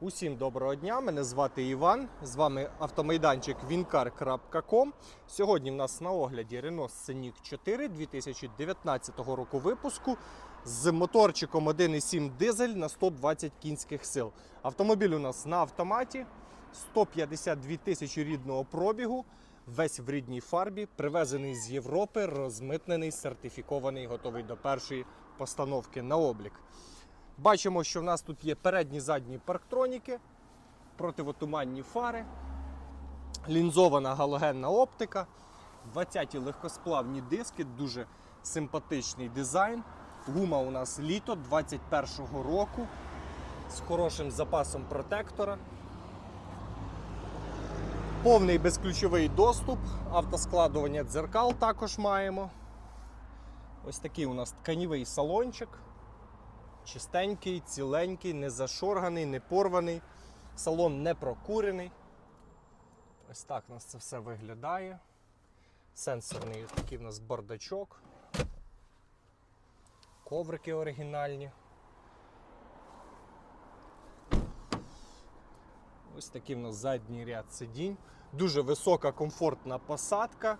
Усім доброго дня! Мене звати Іван. З вами автомайданчик wincar.com. Сьогодні в нас на огляді Renault Scenic 4 2019 року випуску з моторчиком 1,7 дизель на 120 кінських сил. Автомобіль у нас на автоматі, 152 тисячі рідного пробігу, весь в рідній фарбі, привезений з Європи, розмитнений, сертифікований, готовий до першої постановки на облік. Бачимо, що в нас тут є передні задні парктроніки, противотуманні фари, лінзована галогенна оптика, 20-ті легкосплавні диски, дуже симпатичний дизайн. Гума у нас літо 21-го року з хорошим запасом протектора. Повний безключовий доступ, автоскладування дзеркал також маємо. Ось такий у нас тканівий салончик. Чистенький, ціленький, не зашорганий, не порваний. Салон не прокурений. Ось так у нас це все виглядає. Сенсорний такий у нас бардачок. Коврики оригінальні. Ось такий у нас задній ряд сидінь. Дуже висока комфортна посадка.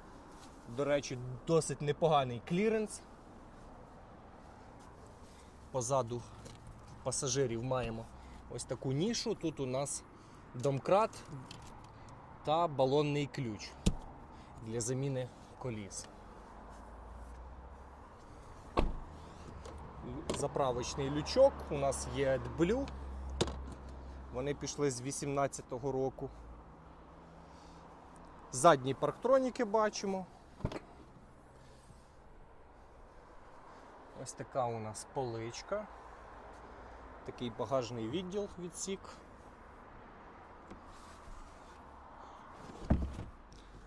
До речі, досить непоганий кліренс. Позаду пасажирів маємо ось таку нішу. Тут у нас домкрат та балонний ключ для заміни коліс. Заправочний лючок. У нас є AdBlue. Вони пішли з 18-го року. Задні парктроніки бачимо. Ось така у нас поличка. Такий багажний відділ відсік.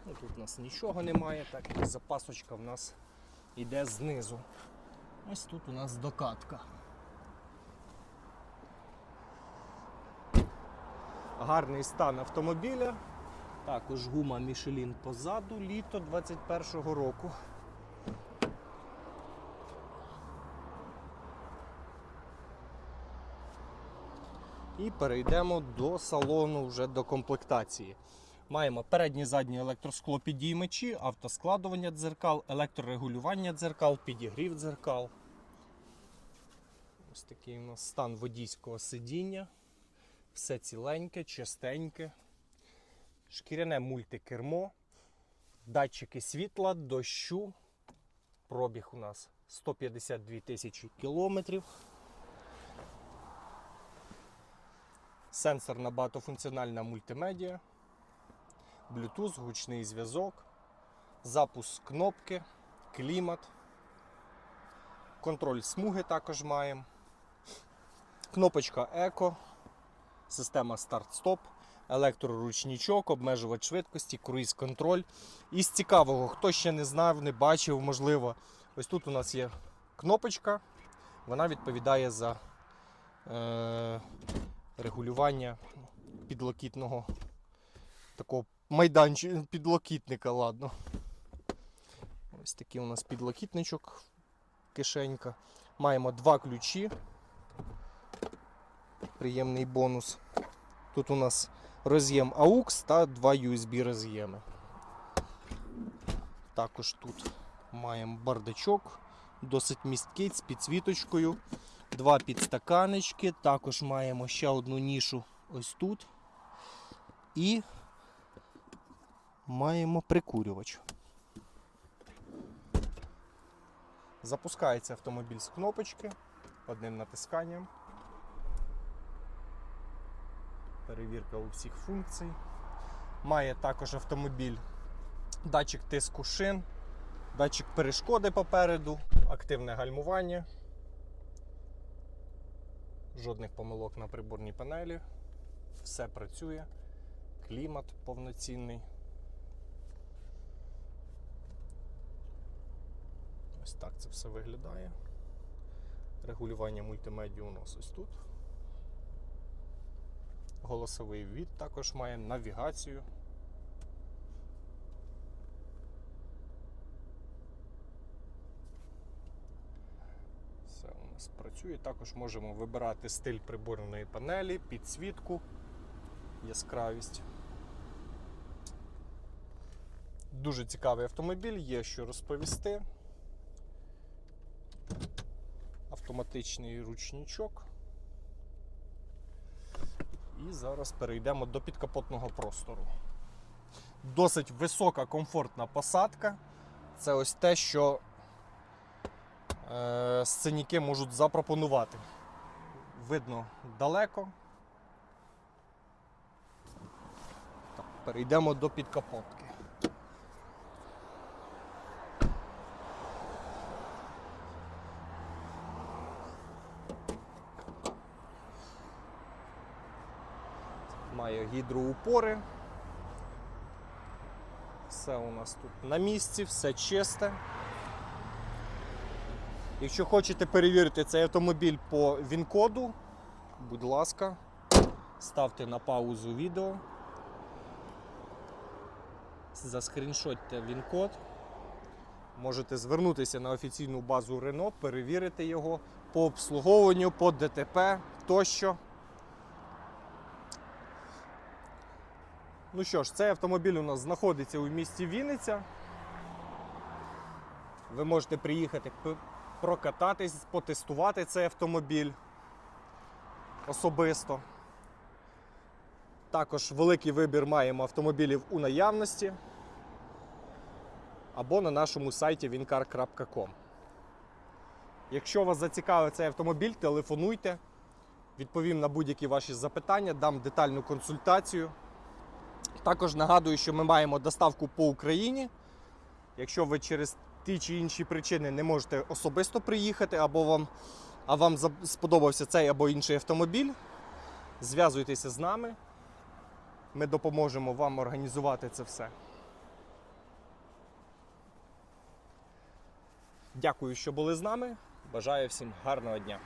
Ну, Тут у нас нічого немає, так як запасочка в нас йде знизу. Ось тут у нас докатка. Гарний стан автомобіля. Також гума Michelin позаду, літо 21-го року. І перейдемо до салону вже до комплектації. Маємо передні задні електросклопідіймачі, автоскладування дзеркал, електрорегулювання дзеркал, підігрів дзеркал. Ось такий у нас стан водійського сидіння. Все ціленьке, чистеньке. Шкіряне мультикермо, датчики світла, дощу. Пробіг у нас 152 тисячі кілометрів. Сенсорна багатофункціональна мультимедіа, Bluetooth, гучний зв'язок, запуск кнопки, клімат, контроль смуги також маємо, кнопочка Еко, система старт-стоп, електроручничок, обмежувач швидкості, круїз-контроль. І з цікавого, хто ще не знав, не бачив, можливо, ось тут у нас є кнопочка, вона відповідає за. Е- регулювання підлокітного такого майданчика, підлокітника, ладно. Ось такий у нас підлокітничок, кишенька. Маємо два ключі. Приємний бонус. Тут у нас роз'єм AUX та два USB роз'єми. Також тут маємо бардачок, досить місткий з підсвіточкою. Два підстаканечки, також маємо ще одну нішу ось тут. І маємо прикурювач. Запускається автомобіль з кнопочки одним натисканням. Перевірка усіх функцій. Має також автомобіль датчик тиску шин, датчик перешкоди попереду, активне гальмування. Жодних помилок на приборній панелі. Все працює. Клімат повноцінний. Ось так це все виглядає. Регулювання мультимедіа у нас ось тут. Голосовий ввід також має навігацію. Все у нас працює. Також можемо вибирати стиль приборної панелі, підсвітку, яскравість. Дуже цікавий автомобіль, є що розповісти. Автоматичний ручничок. І зараз перейдемо до підкапотного простору. Досить висока комфортна посадка. Це ось те, що сценіки можуть запропонувати. Видно далеко. Так, перейдемо до підкапотки. Має гідроупори. Все у нас тут на місці, все чисте. Якщо хочете перевірити цей автомобіль по він-коду, будь ласка, ставте на паузу відео. Заскріншотьте він-код. Можете звернутися на офіційну базу Renault, перевірити його по обслуговуванню, по ДТП тощо. Ну що ж, цей автомобіль у нас знаходиться у місті Вінниця. Ви можете приїхати прокататись, потестувати цей автомобіль особисто. Також великий вибір маємо автомобілів у наявності або на нашому сайті wincar.com. Якщо вас зацікавив цей автомобіль, телефонуйте, відповім на будь-які ваші запитання, дам детальну консультацію. Також нагадую, що ми маємо доставку по Україні. Якщо ви через ті чи інші причини не можете особисто приїхати, або вам, а вам сподобався цей або інший автомобіль, зв'язуйтеся з нами. Ми допоможемо вам організувати це все. Дякую, що були з нами. Бажаю всім гарного дня.